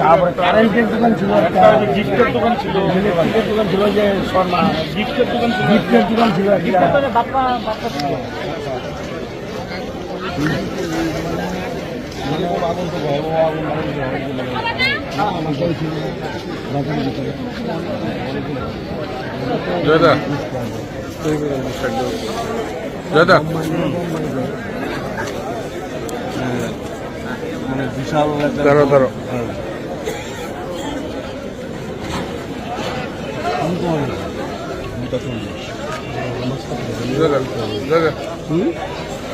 তারপরে কারেন্টের দোকান ছিল গিফটের দোকান ছিল গিফটের দোকান ছিল যে শর্মা গিফটের দোকান ছিল গিফটের দোকান ছিল বাপ্পা বাপ্পা ছিল জয়দা জয়দা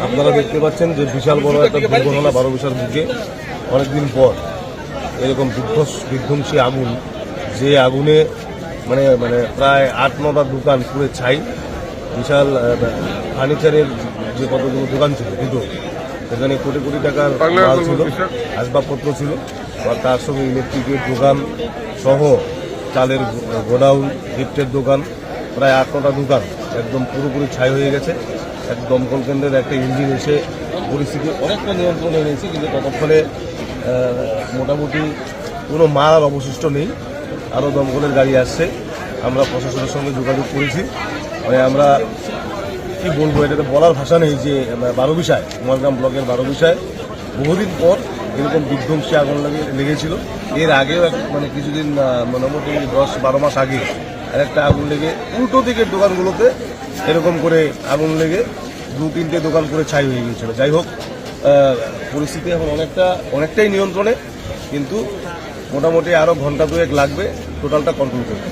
আপনারা দেখতে পাচ্ছেন যে বিশাল বড় একটা দুর্ঘটনা বারো বিশাল বুকে অনেকদিন পর এরকম বিধ্বস বিধ্বংসী আগুন, যে আগুনে মানে মানে প্রায় আট নটা দোকান পুরো ছাই। বিশাল ফার্নিচারের যে কতগুলো দোকান ছিল দুটো। সেখানে কোটি কোটি টাকার মাল ছিল আসবাবপত্র ছিল আর তার সঙ্গে ইলেকট্রিকের দোকান সহ চালের গোডাউন গিফটের দোকান প্রায় আট নটা দোকান একদম পুরোপুরি ছাই হয়ে গেছে। এক দমকল কেন্দ্রের একটা ইঞ্জিন এসে পরিস্থিতি অনেকটা নিয়ন্ত্রণে এনেছে কিন্তু ততক্ষণে মোটামুটি কোনো মাল অবশিষ্ট নেই। আরও দমকলের গাড়ি আসছে। আমরা প্রশাসনের সঙ্গে যোগাযোগ করেছি। মানে আমরা কি বলব, এটাতে বলার ভাষা নেই যে বারো বিষয় কুমারগ্রাম ব্লকের বারো বিষয় বহুদিন পর এরকম বিধ্বংসী আগুন লাগে, লেগেছিল। এর আগেও এক মানে কিছুদিন মোটামুটি দশ বারো মাস আগে আর একটা আগুন লেগে, উল্টো দিকের দোকানগুলোতে এরকম করে আগুন লেগে দু তিনটে দোকান করে ছাই হয়ে গিয়েছিল। যাই হোক পরিস্থিতি এখন অনেকটা, অনেকটাই নিয়ন্ত্রণে, কিন্তু মোটামুটি আরও ঘণ্টা দুয়েক লাগবে, টোটালটা কন্ট্রোল করতে।